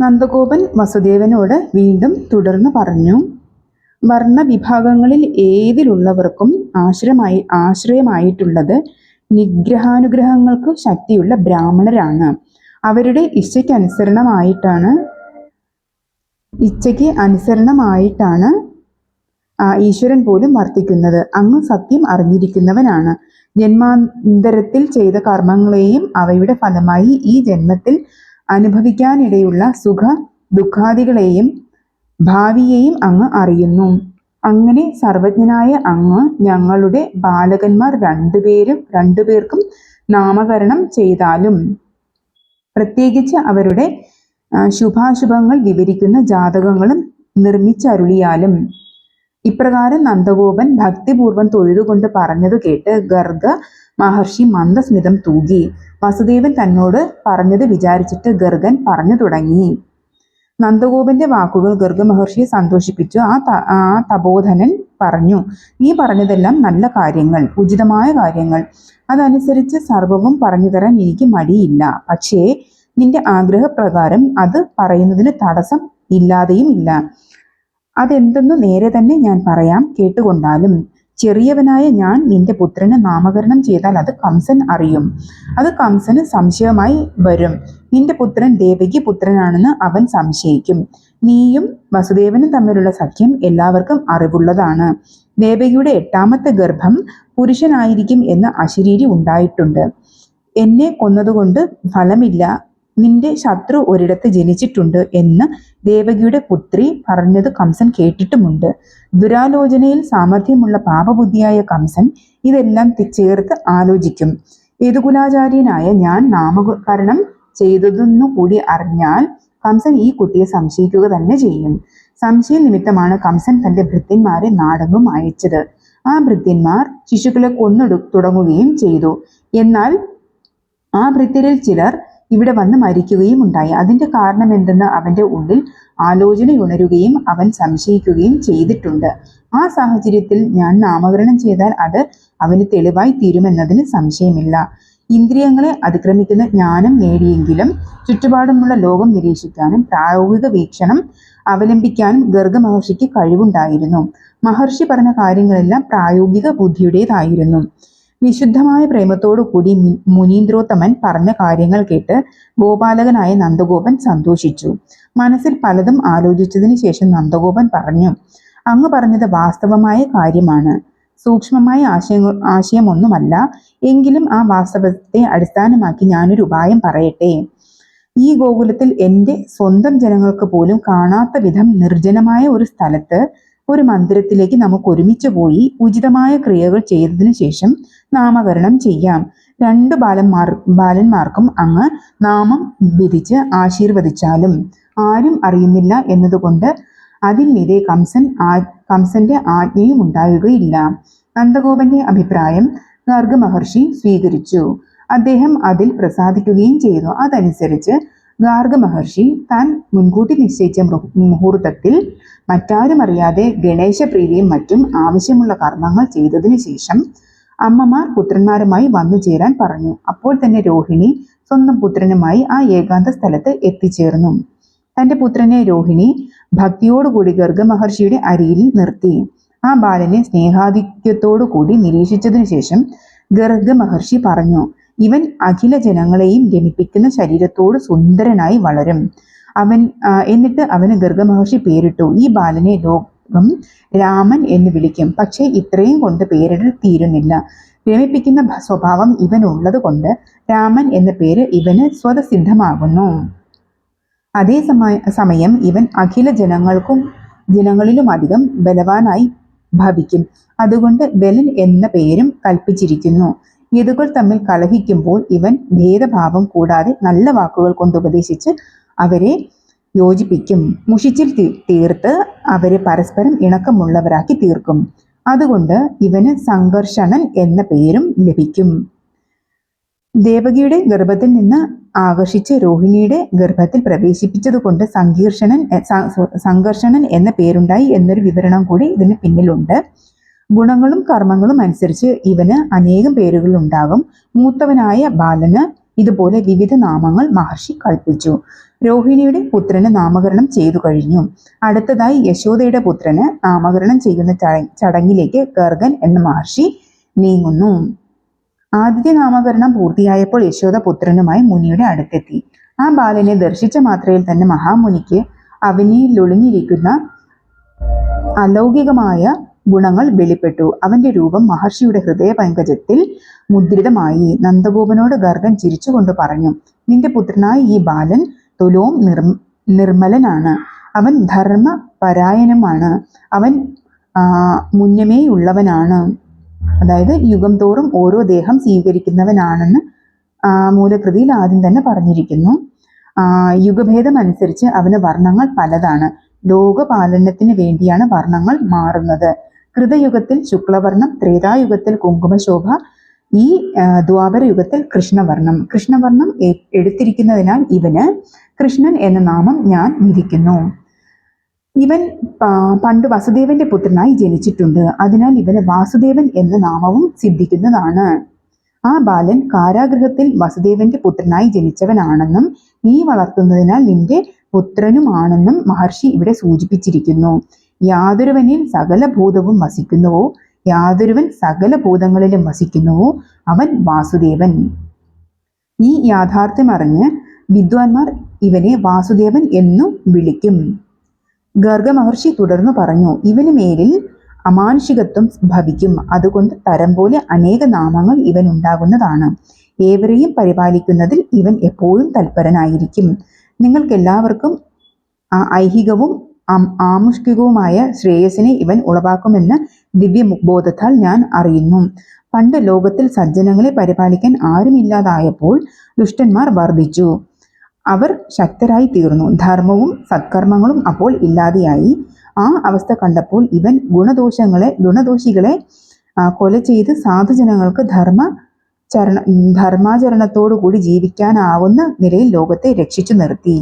നന്ദഗോപൻ വസുദേവനോട് വീണ്ടും തുടർന്ന് പറഞ്ഞു. വർണവിഭാഗങ്ങളിൽ ഏതിലുള്ളവർക്കും ആശ്രയമായി ആശ്രയമായിട്ടുള്ളത് നിഗ്രഹാനുഗ്രഹങ്ങൾക്ക് ശക്തിയുള്ള ബ്രാഹ്മണരാണ്. അവരുടെ ഇച്ഛയ്ക്ക് അനുസരണമായിട്ടാണ് ഇച്ഛയ്ക്ക് അനുസരണമായിട്ടാണ് ഈശ്വരൻ പോലും വർത്തിക്കുന്നത്. അങ്ങ് സത്യം അറിഞ്ഞിരിക്കുന്നവനാണ്. ജന്മാന്തരത്തിൽ ചെയ്ത കർമ്മങ്ങളെയും അവയുടെ ഫലമായി ഈ ജന്മത്തിൽ അനുഭവിക്കാനിടയുള്ള സുഖ ദുഃഖാദികളെയും ഭാവിയെയും അങ്ങ് അറിയുന്നു. അങ്ങനെ സർവജ്ഞനായ അങ്ങ് ഞങ്ങളുടെ ബാലകന്മാർ രണ്ടുപേരും രണ്ടുപേർക്കും നാമകരണം ചെയ്താലും. പ്രത്യേകിച്ച് അവരുടെ ശുഭാശുഭങ്ങൾ വിവരിക്കുന്ന ജാതകങ്ങളും നിർമ്മിച്ചരുളിയാലും. ഇപ്രകാരം നന്ദഗോപൻ ഭക്തിപൂർവം തൊഴുതുകൊണ്ട് പറഞ്ഞത് കേട്ട് ഗർഗ മഹർഷി മന്ദസ്മിതം തൂകി. വസുദേവൻ തന്നോട് പറഞ്ഞത് വിചാരിച്ചിട്ട് ഗർഗൻ പറഞ്ഞു തുടങ്ങി. നന്ദഗോപന്റെ വാക്കുകൾ ഗർഗ മഹർഷിയെ സന്തോഷിപ്പിച്ചു. ആ ആ തപോധനൻ പറഞ്ഞു നീ പറഞ്ഞതെല്ലാം നല്ല കാര്യങ്ങൾ ഉചിതമായ കാര്യങ്ങൾ. അതനുസരിച്ച് സർവവും പറഞ്ഞു തരാൻ എനിക്ക് മടിയില്ല. പക്ഷേ നിന്റെ ആഗ്രഹപ്രകാരം അത് പറയുന്നതിന് തടസ്സം ഇല്ലാതെയും ഇല്ല. അതെന്തെന്നു നേരെ തന്നെ ഞാൻ പറയാം കേട്ടുകൊണ്ടാലും. ചെറിയവനായ ഞാൻ നിന്റെ പുത്രന് നാമകരണം ചെയ്താൽ അത് കംസൻ അറിയും. അത് കംസന് സംശയമായി വരും. നിന്റെ പുത്രൻ ദേവകി പുത്രനാണെന്ന് അവൻ സംശയിക്കും. നീയും വസുദേവനും തമ്മിലുള്ള സഖ്യം എല്ലാവർക്കും അറിവുള്ളതാണ്. ദേവകിയുടെ എട്ടാമത്തെ ഗർഭം പുരുഷനായിരിക്കും എന്ന് അശരീരി ഉണ്ടായിട്ടുണ്ട്. എന്നെ കൊന്നതുകൊണ്ട് ഫലമില്ല. നിന്റെ ശത്രു ഒരിടത്ത് ജനിച്ചിട്ടുണ്ട് എന്ന് ദേവകിയുടെ പുത്രി പറഞ്ഞത് കംസൻ കേട്ടിട്ടുമുണ്ട്. ദുരാലോചനയിൽ സാമർഥ്യമുള്ള പാപബുദ്ധിയായ കംസൻ ഇതെല്ലാം ചേർത്ത് ആലോചിക്കും. യദുകുലാചാര്യനായ ഞാൻ നാമകരണം ചെയ്തതെന്നു കൂടി അറിഞ്ഞാൽ കംസൻ ഈ കുട്ടിയെ സംശയിക്കുക തന്നെ ചെയ്യും. സംശയ നിമിത്തമാണ് കംസൻ തന്റെ ഭൃത്യന്മാരെ നാടകം അയച്ചത്. ആ ഭൃത്യന്മാർ ശിശുക്കളെ കൊന്നു തുടങ്ങുകയും ചെയ്തു. എന്നാൽ ആ ഭൃത്യരിൽ ചിലർ ഇവിടെ വന്ന് മരിക്കുകയും ഉണ്ടായി. അതിന്റെ കാരണം എന്തെന്ന് അവന്റെ ഉള്ളിൽ ആലോചനയുണരുകയും അവൻ സംശയിക്കുകയും ചെയ്തിട്ടുണ്ട്. ആ സാഹചര്യത്തിൽ ഞാൻ നാമകരണം ചെയ്താൽ അത് അവന് തെളിവായി തീരുമെന്നതിന് സംശയമില്ല. ഇന്ദ്രിയങ്ങളെ അതിക്രമിക്കുന്ന ജ്ഞാനം നേടിയെങ്കിലും ചുറ്റുപാടുമുള്ള ലോകം നിരീക്ഷിക്കാനും പ്രായോഗിക വീക്ഷണം അവലംബിക്കാനും ഗർഗ മഹർഷിക്ക് കഴിവുണ്ടായിരുന്നു. മഹർഷി പറഞ്ഞ കാര്യങ്ങളെല്ലാം പ്രായോഗിക ബുദ്ധിയുടേതായിരുന്നു. വിശുദ്ധമായ പ്രേമത്തോടു കൂടി മി- മുനീന്ദ്രോത്തമൻ പറഞ്ഞ കാര്യങ്ങൾ കേട്ട് ഗോപാലകനായ നന്ദഗോപൻ സന്തോഷിച്ചു. മനസ്സിൽ പലതും ആലോചിച്ചതിന് ശേഷം നന്ദഗോപൻ പറഞ്ഞു അങ്ങ് പറഞ്ഞത് വാസ്തവമായ കാര്യമാണ്. സൂക്ഷ്മമായ ആശയങ്ങൾ ആശയമൊന്നുമല്ല. എങ്കിലും ആ വാസ്തവത്തെ അടിസ്ഥാനമാക്കി ഞാനൊരു ഉപായം പറയട്ടെ. ഈ ഗോകുലത്തിൽ എന്റെ സ്വന്തം ജനങ്ങൾക്ക് പോലും കാണാത്ത വിധം നിർജനമായ ഒരു സ്ഥലത്ത് ഒരു മന്ദിരത്തിലേക്ക് നമുക്ക് ഒരുമിച്ച് പോയി ഉചിതമായ ക്രിയകൾ ചെയ്തതിനു ശേഷം നാമകരണം ചെയ്യാം. രണ്ട് ബാലന്മാർ ബാലന്മാർക്കും അങ്ങ് നാമം വിധിച്ച് ആശീർവദിച്ചാലും. ആരും അറിയുന്നില്ല എന്നതുകൊണ്ട് അതിന്മീതെ കംസൻ ആ കംസന്റെ ആജ്ഞയും ഉണ്ടാവുകയില്ല. നന്ദഗോപന്റെ അഭിപ്രായം ഗർഗ മഹർഷി സ്വീകരിച്ചു. അദ്ദേഹം അതിൽ പ്രസാദിക്കുകയും ചെയ്തു. അതനുസരിച്ച് ഗാർഗ മഹർഷി താൻ മുൻകൂട്ടി നിശ്ചയിച്ച മുഹൂർത്തത്തിൽ മറ്റാരും അറിയാതെ ഗണേശപ്രീതിയും മറ്റും ആവശ്യമുള്ള കർമ്മങ്ങൾ ചെയ്തതിനു ശേഷം അമ്മമാർ പുത്രന്മാരുമായി വന്നു ചേരാൻ പറഞ്ഞു. അപ്പോൾ തന്നെ രോഹിണി സ്വന്തം പുത്രനുമായി ആ ഏകാന്ത സ്ഥലത്ത് എത്തിച്ചേർന്നു. തന്റെ പുത്രനെ രോഹിണി ഭക്തിയോടുകൂടി ഗർഗ മഹർഷിയുടെ അരിയിൽ നിർത്തി. ആ ബാലനെ സ്നേഹാധിക്യത്തോടു കൂടി നിരീക്ഷിച്ചതിനു ശേഷം ഗർഗ മഹർഷി പറഞ്ഞു ഇവൻ അഖില ജനങ്ങളെയും രമിപ്പിക്കുന്ന ശരീരത്തോട് സുന്ദരനായി വളരും. അവൻ എന്നിട്ട് അവന് ഗർഗമഹർഷി പേരിട്ടു. ഈ ബാലനെ ലോകം രാമൻ എന്ന് വിളിക്കും. പക്ഷേ ഇത്രയും കൊണ്ട് പേരിടൽ തീരുന്നില്ല. രമിപ്പിക്കുന്ന സ്വഭാവം ഇവനുള്ളത് കൊണ്ട് രാമൻ എന്ന പേര് ഇവന് സ്വതസിദ്ധമാകുന്നു. അതേ സമയ ഇവൻ അഖില ജനങ്ങൾക്കും ജനങ്ങളിലുമധികം ബലവാനായി ഭവിക്കും. അതുകൊണ്ട് ബലൻ എന്ന പേരും കൽപ്പിച്ചിരിക്കുന്നു. യതുകൾ തമ്മിൽ കലഹിക്കുമ്പോൾ ഇവൻ ഭേദഭാവം കൂടാതെ നല്ല വാക്കുകൾ കൊണ്ട് ഉപദേശിച്ച് അവരെ യോജിപ്പിക്കും. മുഷിച്ചിൽ തീർത്ത് അവരെ പരസ്പരം ഇണക്കമുള്ളവരാക്കി തീർക്കും. അതുകൊണ്ട് ഇവന് സംഘർഷണൻ എന്ന പേരും ലഭിക്കും. ദേവകിയുടെ ഗർഭത്തിൽ നിന്ന് ആകർഷിച്ച് രോഹിണിയുടെ ഗർഭത്തിൽ പ്രവേശിപ്പിച്ചതുകൊണ്ട് സങ്കീർഷണൻ സംഘർഷണൻ എന്ന പേരുണ്ടായി എന്നൊരു വിവരണം കൂടി ഇതിന് പിന്നിലുണ്ട്. ഗുണങ്ങളും കർമ്മങ്ങളും അനുസരിച്ച് ഇവന് അനേകം പേരുകൾ ഉണ്ടാകും മൂത്തവനായ ബാലന് ഇതുപോലെ വിവിധ നാമങ്ങൾ മഹർഷി കൽപ്പിച്ചു. രോഹിണിയുടെ പുത്രന് നാമകരണം ചെയ്തു കഴിഞ്ഞു. അടുത്തതായി യശോദയുടെ പുത്രന് നാമകരണം ചെയ്യുന്ന ചടങ്ങിലേക്ക് ഗർഗൻ എന്ന മഹർഷി നീങ്ങുന്നു. ആദ്യത്തെ നാമകരണം പൂർത്തിയായപ്പോൾ യശോദ പുത്രനുമായി മുനിയുടെ അടുത്തെത്തി. ആ ബാലനെ ദർശിച്ച മാത്രയിൽ തന്നെ മഹാമുനിക്ക് അവനിൽ ഒളിഞ്ഞിരിക്കുന്ന അലൗകികമായ ഗുണങ്ങൾ വെളിപ്പെട്ടു. അവന്റെ രൂപം മഹർഷിയുടെ ഹൃദയ പങ്കജത്തിൽ മുദ്രിതമായി. നന്ദഗോപനോട് ഗർഗൻ ചിരിച്ചുകൊണ്ട് പറഞ്ഞു നിന്റെ പുത്രനായ ഈ ബാലൻ തുലോം നിർ നിർമ്മലനാണ്. അവൻ ധർമ്മപരായണമാണ് അവൻ മുന്നമേയുള്ളവനാണ്. അതായത് യുഗം തോറും ഓരോ ദേഹം സ്വീകരിക്കുന്നവനാണെന്ന് മൂലകൃതിയിൽ ആദ്യം തന്നെ പറഞ്ഞിരിക്കുന്നു. യുഗഭേദം അനുസരിച്ച് അവന് വർണങ്ങൾ പലതാണ്. ലോകപാലനത്തിന് വേണ്ടിയാണ് വർണങ്ങൾ മാറുന്നത്. കൃതയുഗത്തിൽ ശുക്ലവർണം ത്രേതായുഗത്തിൽ കുങ്കുമശോഭ ഈ ദ്വാപര യുഗത്തിൽ കൃഷ്ണവർണം കൃഷ്ണവർണം എടുത്തിരിക്കുന്നതിനാൽ ഇവന് കൃഷ്ണൻ എന്ന നാമം ഞാൻ വിധിക്കുന്നു. ഇവൻ പണ്ട് വസുദേവന്റെ പുത്രനായി ജനിച്ചിട്ടുണ്ട്. അതിനാൽ ഇവന് വാസുദേവൻ എന്ന നാമവും സിദ്ധിക്കുന്നതാണ്. ആ ബാലൻ കാരാഗ്രഹത്തിൽ വസുദേവന്റെ പുത്രനായി ജനിച്ചവനാണെന്നും നീ വളർത്തുന്നതിനാൽ നിന്റെ പുത്രനുമാണെന്നും മഹർഷി ഇവിടെ സൂചിപ്പിച്ചിരിക്കുന്നു. യാതൊരുവനിൽ സകല ഭൂതവും വസിക്കുന്നുവോ? യാതൊരുവൻ സകല ഭൂതങ്ങളിലും വസിക്കുന്നുവോ? അവൻ വാസുദേവൻ. ഈ യാഥാർത്ഥ്യം അറിഞ്ഞ് വിദ്വാൻമാർ ഇവനെ വാസുദേവൻ എന്നും വിളിക്കും. ഗർഗ മഹർഷി തുടർന്നു പറഞ്ഞു ഇവന് മേലിൽ അമാനുഷികത്വം ഭവിക്കും. അതുകൊണ്ട് തരം പോലെ അനേക നാമങ്ങൾ ഇവൻ ഉണ്ടാകുന്നതാണ്. ഏവരെയും പരിപാലിക്കുന്നതിൽ ഇവൻ എപ്പോഴും തൽപരനായിരിക്കും. നിങ്ങൾക്കെല്ലാവർക്കും ഐഹികവും ആമുഷ്കികവുമായ ശ്രേയസിനെ ഇവൻ ഉളവാക്കുമെന്ന് ദിവ്യബോധത്താൽ ഞാൻ അറിയുന്നു. പണ്ട് ലോകത്തിൽ സജ്ജനങ്ങളെ പരിപാലിക്കാൻ ആരുമില്ലാതായപ്പോൾ ദുഷ്ടന്മാർ വർദ്ധിച്ചു. അവർ ശക്തരായി തീർന്നു. ധർമ്മവും സത്കർമ്മങ്ങളും അപ്പോൾ ഇല്ലാതെയായി. ആ അവസ്ഥ കണ്ടപ്പോൾ ഇവൻ ഗുണദോഷങ്ങളെ ഗുണദോഷികളെ കൊല ചെയ്ത് സാധുജനങ്ങൾക്ക് ധർമ്മ ചരണ ധർമാചരണത്തോടു കൂടി ജീവിക്കാനാവുന്ന നിലയിൽ ലോകത്തെ രക്ഷിച്ചു നിർത്തി.